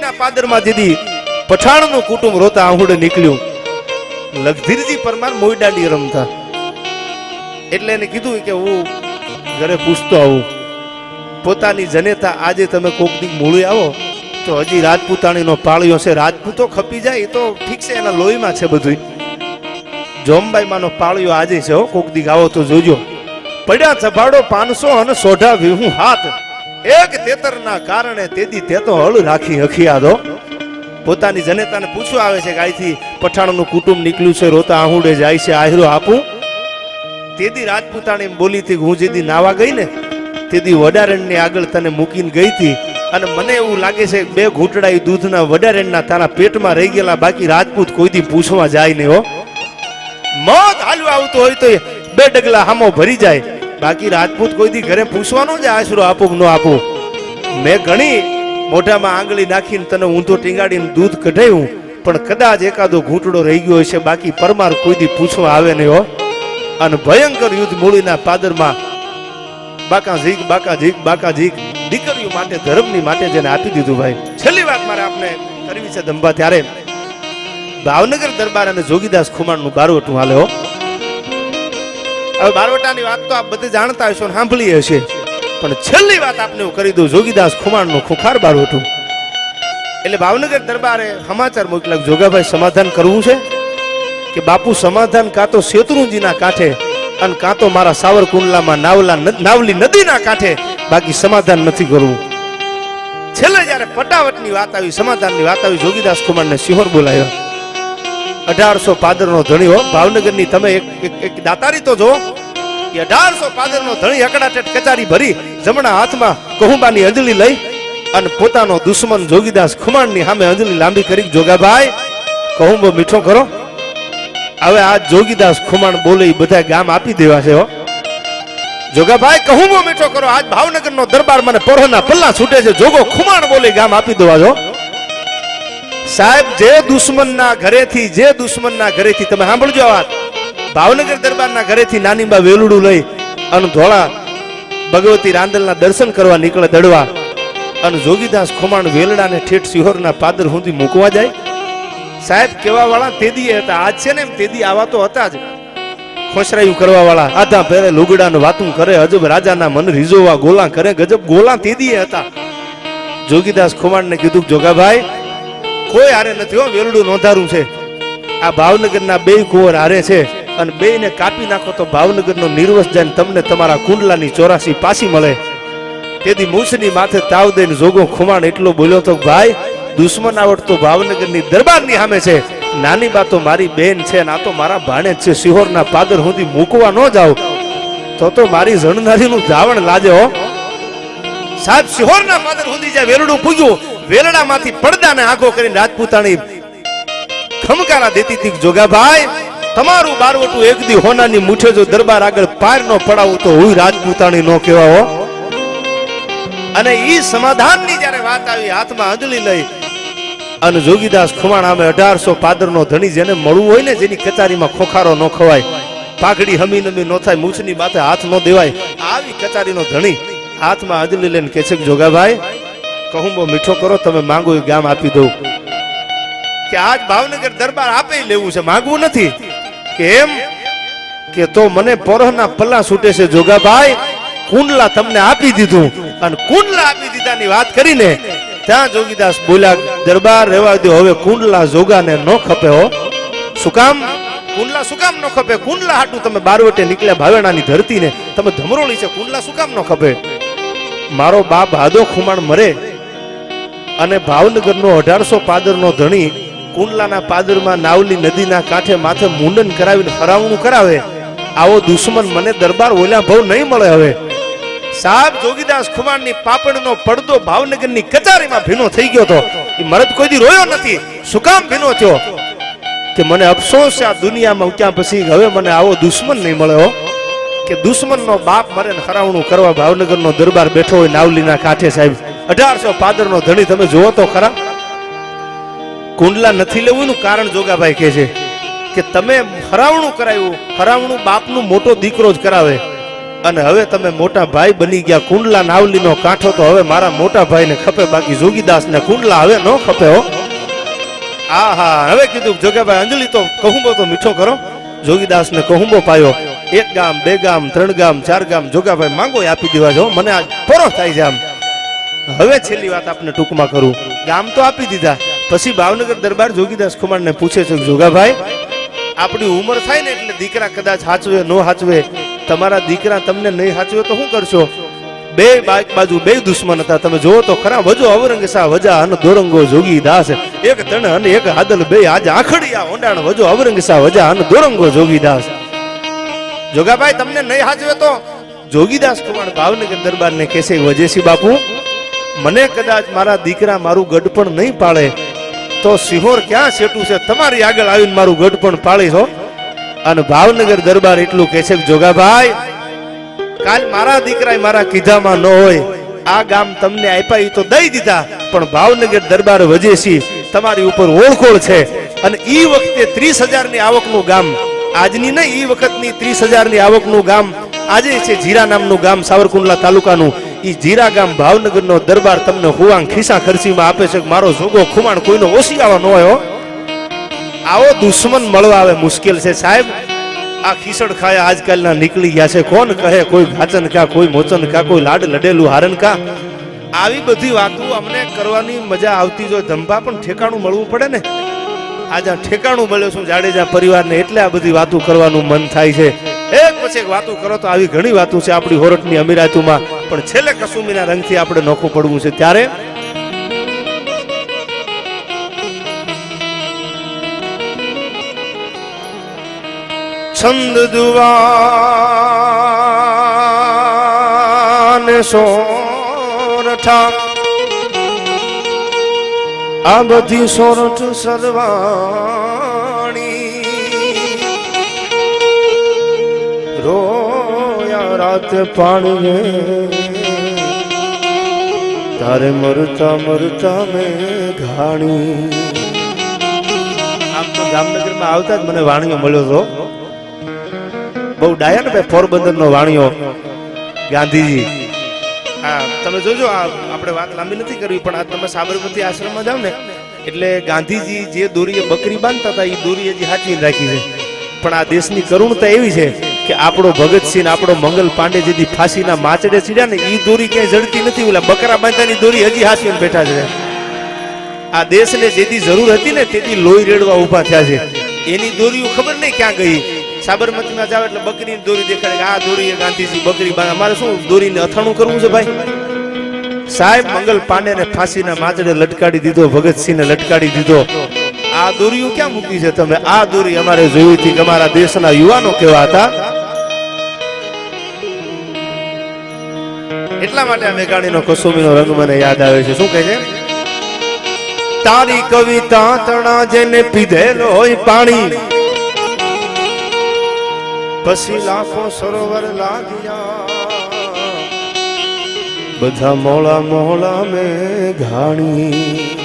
મૂળીના પાદરમાં દીદી પઠાણનું કુટુંબ રોતા આહુડે નીકળ્યું. લગધીરજી પરમાર મોઈડાડી રમતા. એટલે એને કીધું કે હું ઘરે પૂછતો આવું. પોતાની જનેતા આજે તમે કોક દી મૂળી આવો, તો હજી રાજપૂતાણીનો પાળ્યો છે. રાજપૂતો ખપી જાય તો ઠીક છે, એના લોહીમાં છે બધું જોમબાઈમાંનો પાળ્યો આજે છે હો, કોક દી આવો તો જોજો. પડ્યા ચભાડો પાંચસો અને સોઢા વિહું હાથ. એક તેતરના કારણે તેદી તે તો હળ રાખી હખિયા દો પોતાની જનેતાને પૂછવા આવે છે કે અહીંથી પઠાણનું કુટુંબ નીકળ્યું છે, રોતા આહુડે જાય છે આહરો આપું. તેદી રાજપૂતાણી બોલી હતી હું જેદી નાવા ગઈ ને, તેદી વડારણની આગળ તને મૂકીને ગઈ હતી. અને મને એવું લાગે છે બે ઘૂંટડા દૂધના વડારણના તારા પેટમાં રહી ગયેલા બાકી રાજપૂત કોઈ દી પૂછવા જાય નહીં હો. મોત હાલવા આવતું હોય તો બે ડગલા હામો ભરી જાય. બાકી રાજપૂત કોઈ દી ઘરે પૂછવાનો જ આશરો આપું નો આપું. મેં ઘણી મોઢામાં આંગળી નાખીને તને ઊંધો ટીંગાડીને દૂધ કઢાયું, પણ કદાચ એકાદો ઘૂંટડો રહી ગયો છે બાકી પરમાર કોઈ દી પૂછવા આવે નહીં હો. અને ભયંકર યુદ્ધ મૂળીના પાદરમાં બાકા ઝીક બાકા ઝીક બાકા ઝીક, દીકરીઓ માટે, ધર્મની માટે જેને આપી દીધું ભાઈ. છેલ્લી વાત મારે આપને કરવી છે દંભા ત્યારે. ભાવનગર દરબાર અને જોગીદાસ ખુમાણનું બારવટું હાલે હો. હવે બારવટાની વાત તો આપ બધે જાણતા હશો ને સાંભળી હશે પણ છેલ્લી વાત આપને હું કરી દઉં, જોગીદાસ ખુમાણનું ખુખાર બારવટું. એટલે ભાવનગર દરબારે સમાચાર મોકલા જોગાભાઈ સમાધાન કરવું છે? કે બાપુ સમાધાન કાં તો શેત્રુંજીના કાંઠે અને કાં તો મારા સાવરકુંડલામાં નાવલા નાવલી નદીના કાંઠે બાકી સમાધાન નથી કરવું. છેલ્લે જ્યારે પટાવટની વાત આવી, સમાધાનની વાત આવી, જોગીદાસ કુમારને સિહોર બોલાયો અઢારસો પાદરનો ધણી હો. ભાવનગરની તમે એક દાતારી તો જો. એ અઢારસો પાદરનો ધણી અકડાટેટ કચારી ભરી જમણા હાથમાં કહુંબાની અંજલી લઈ અને પોતાનો દુશ્મન જોગીદાસ ખુમાણની સામે અંજલી લાંબી કરી જોગાભાઈ કહુંબો મીઠો કરો. હવે આ જોગીદાસ ખુમાણ બોલે બધા ગામ આપી દેવા છે હો. જોગાભાઈ કહુંબો મીઠો કરો. આજ ભાવનગરનો દરબાર મને પોરોના પલ્લા છૂટે છે. જોગો ખુમાણ બોલે ગામ આપી દેવા છો સાહેબ, જે દુશ્મનના ઘરેથી, જે દુશ્મનના ઘરેથી, તમે સાંભળજો આ વાત. ભાવનગર દરબારના ઘરેથી નાનીબા વેલુડું લઈ અને ધોળા ભગવતી રાંદલના દર્શન કરવા નીકળે દડવા અને જોગીદાસ ખુમાણ વેલડાને ઠેઠ સિહોરના પાદર સુધી મૂકવા જાય. સાહેબ કેવા વાળા તેદી હતા, આજ છે ને એમ તેદી આવા તો હતા જ. ખોસરાયું કરવા વાળા આધા પહેરે લુગડા વાતું કરે, અજબ રાજાના મન રીઝોવા ગોલા કરે, ગજબ ગોલા તેદી હતા. જોગીદાસ ખુમાણને કીધું જોગાભાઈ કોઈ હારે નથી હો વેલડું નોંધારું છે. આ ભાવનગરના બે કુંવર હારે છે અને બેયને કાપી નાખો તો ભાવનગરનો નિર્વસ જાય તમને તમારા કુંડલાની ચોરાસી પાછી મળે. તેથી મૂછની માથે તાવ દઈને જોગો ખુમાણ એટલો બોલ્યો તો, ભાઈ, દુશ્મન આવડતો ભાવનગરની દરબારની સામે છે. નાની બા તો મારી બેન છે અને આ તો મારા ભાણે છે. સિહોરના પાદર સુધી મૂકવા ન જાવ તો તો મારી ઝણનારીનું ધાવણ લાજે હો. સાહેબ સિહોરના પાદર સુધી જાય વેલડું પૂગ્યું, વેલડામાંથી પડદાને આંખો કરીને રાજપૂતાણી ખમકારા દેતી હતી જોગાભાઈ, તમારું બારવટું એક દી હોનાની મુઠે જો દરબાર આગળ પાર નો પડાવું તો હું રાજપૂતાણી નો કહેવાયો અને ઈ સમાધાનની જ્યારે વાત આવી, હાથમાં અંજલી લઈ, અને જોગીદાસ ખુમાણ આમે અઢારસો પાદરનો ધણી જેને મળવું હોય ને જેની કચારીમાં ખોખારો ન ખવાય, પાઘડી હમી નમી ન થાય, મૂછની માથે હાથ ન દેવાય, આવી કચારીનો ધણી હાથમાં અંજલી લઈને કે છે કે, જોગાભાઈ, કહું બહુ મીઠો કરો, તમે માંગો એ ગામ આપી દઉં. કે આજ ભાવનગર દરબાર આપે લેવું છે, માંગવું નથી. કેમ કે તો મને પોરહના પલ્લા છૂટે છે, જોગાભાઈ, કુંડલા તમને આપી દીધું. અને કુંડલા આપી દીધાની વાત કરીને ત્યાં જોગીદાસ બોલ્યા, દરબાર રહેવા દો હવે કુંડલા જોગાને ન ખપે હો. શું કામ? કુંડલા શું કામ ન ખપે? કુંડલા હાટું તમે બારવટે નીકળ્યા ભાવેણાની ધરતીને. તમે ધમરોળી છે, કુંડલા શું કામ ન ખપે? મારો બાપ હાદો ખુમાણ મરે અને ભાવનગરનો અઢારસો પાદરનો ધણી કુંડલાના પાદરમાં નાવલી નદીના કાંઠે માથે મુંડન કરાવીને ફરાવણું કરાવે, આવો દુશ્મન મને દરબાર ઓલ્યા ભાવ નહીં મળે હવે. સાહેબ, જોગીદાસ ખુમાણની પાપડનો પડદો ભાવનગરની કચારીમાં ભીનો થઈ ગયો હતો. એ મરદ કોઈ દી રોયો નથી. શું કામ ભીનો થયો? કે મને અફસોસ આ દુનિયામાં ક્યાં પછી હવે મને આવો દુશ્મન નહીં મળ્યો કે દુશ્મનનો બાપ મરે ને હરાવણું કરવા ભાવનગરનો દરબાર બેઠો હોય નાવલીના કાંઠે સાહેબ. અઢારસો પાદરનો ધણી તમે જુઓ તો ખરા. કુંડલા નથી લેવું એનું કારણ જોગાભાઈ કહે છે કે તમે હરાવણું કરાવ્યું હરાવણું બાપનું મોટો દીકરો જ કરાવે. અને હવે તમે મોટા ભાઈ બની ગયા, કુંડલા નાવલીનો કાંઠો તો હવે મારા મોટા ભાઈને ખપે, બાકી જોગીદાસ ને કુંડલા હવે ન ખપે હો. આ હા હવે કીધું, જોગાભાઈ અંજલિ તો કહુંબો તો મીઠો કરો જોગીદાસ ને કહુંબો પાયો. એક ગામ, બે ગામ, ત્રણ ગામ, ચાર ગામ, જોગાભાઈ માંગો આપી દેવા જો, મને આજ પરો થાય છે આમ. હવે છેલ્લી વાત આપને ટૂંકમાં કરું. ગામ તો આપી દીધા. પછી ભાવનગર દરબાર જોગીદાસ કુમાર ને પૂછે છે, જોગાભાઈ, આપણી ઉંમર થાય ને એટલે દીકરા કદાચ હાચવે, ન હાચવે? તમારા દીકરા તમને નહીં હાચવે તો શું કરશો? બે બાઈક બાજુ બે દુશ્મન હતા. તમે જોવો તો ખરા વજો અવરંગ સા વજા અન દોરંગો જોગી દાસ એક તણ અને એક હાદલ બે આજ આખડિયા ઓંડાણ વજો અવરંગ સા વજા અન દોરંગો જોગી દાસ જોગાભાઈ, તમને નહીં હાજવે તો? જોગીદાસ કુમાર ભાવનગર દરબારને કહેશે, વજેસી બાપુ, મને કદાચ મારા દીકરા મારું ગઢપણ નહીં પાળે તો સિહોર ક્યાં સેટું છે? તમારી આગળ આવીને મારું ગઢપણ પાળી છો અને ભાવનગર દરબાર એટલું કહે છે જોગાભાઈ, કાલ મારા દીકરા મારા કીધામાં ન હોય, આ ગામ તમને આપ્યા એ તો દઈ દીધા, પણ ભાવનગર દરબાર વજેસી તમારી ઉપર ઓળખોળ છે. અને એ વખતે ત્રીસ હજારની આવકનું ગામ આજની નહીં એ વખતની ત્રીસ હજારની આવકનું ગામ, આજે છે જીરા નામનું ગામ સાવરકુંડલા તાલુકાનું. ઈ જીરા ગામ ભાવનગરનો દરબાર તમને હુવાંગ ખિસ્સા ખર્ચીમાં આપે છે મારો જોગો ખુમાણ કોઈનો ઓશિયાળો ન હોય આવો દુશ્મન મળવા આવે, મુશ્કેલ છે. સાહેબ, આ ખીસડ ખાયા આજકાલના નીકળી ગયા છે. કોણ કહે કોઈ ભાચન કા, કોઈ મોચન કા, કોઈ લાડ લડેલું હારણ કા? આવી બધી વાતો અમને કરવાની મજા આવતી જો ધંભા પણ ઠેકાણું મળવું પડે ને. આજે ઠેકાણું મળ્યો છું, જાડેજા પરિવારને એટલે આ બધી વાતો કરવાનું મન થાય છે. એક પછી એક વાતો કરો તો આવી ઘણી વાતો છે આપણી હોરટની અમીરાતુમાં. પણ છેલ્લે કસુમીના રંગથી આપણે નોખું પડવું છે. ત્યારે છંદ દુવાન સોરઠા આ બધી સોરઠ સરવાણી રોયા રાત પાણીએ. તારે મરતા મરતા મેં ઘાણી. આમ તો જામનગરમાં આવતા જ મને વાણીઓ મળ્યો હતો બહુ ડાયા ને ભાઈ પોરબંદર નો વાણીઓ. ગાંધીજી. હા, તમે જોજો આ આપણે વાત લાંબી નથી કરવી, પણ આ તમે સાબરમતી આશ્રમમાં જાવ ને, એટલે ગાંધીજી જે દોરીએ બકરી બાંધતા હતા, એ દોરી હજી હાચવીને રાખી છે. પણ આ દેશની કરુણતા એવી છે કે આપણો ભગતસિંહ આપણો મંગલ પાંડે જેથી ફાંસીના માચડે ચીડ્યા ને એ દોરી ક્યાંય જડતી નથી, ઓલા બકરા બાંધવાની દોરી હજી હાચવીને બેઠા છે. આ દેશને જેથી જરૂર હતી ને, તેથી લોહી રેડવા ઊભા થયા છે. એની દોરીઓ ખબર નહીં ક્યાં ગઈ? સાબરમતીમાં જાવ એટલે બકરીની દોરી દેખાડે આ દોરી ગાંધીજી બકરી અમારે શું દોરીને અથાણું કરવું છે ભાઈ? સાહેબ, મંગલ પાંડે ને ફાંસીના માચડે લટકાડી દીધો, ભગતસિંહને લટકાડી દીધો. આ દોરીઓ ક્યાં મૂકી છે તમે? આ દોરી અમારે જોઈ હતી અમારા દેશના યુવાનો કેવા હતા. એટલા માટે આ મેઘાણીનો કસુમીનો રંગ મને યાદ આવે છે. શું કહે છે? તારી કવિતા તણા જેને પીધેલો હોય પાણી. પછી લાખો સરોવર લાગ્યા. બધા મોળા મોળા મેં ઘાણી